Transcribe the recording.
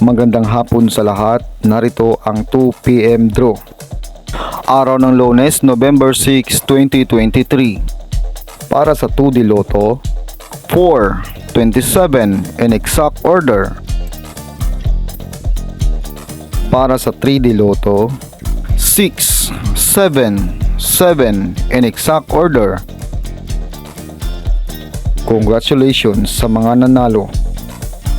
Magandang hapon sa lahat. Narito ang 2pm draw. Araw ng Lunes, November 6, 2023. Para sa 2D Lotto, 4, 27 in exact order. Para sa 3D Lotto, 6, 7, 7 in exact order. Congratulations sa mga nanalo.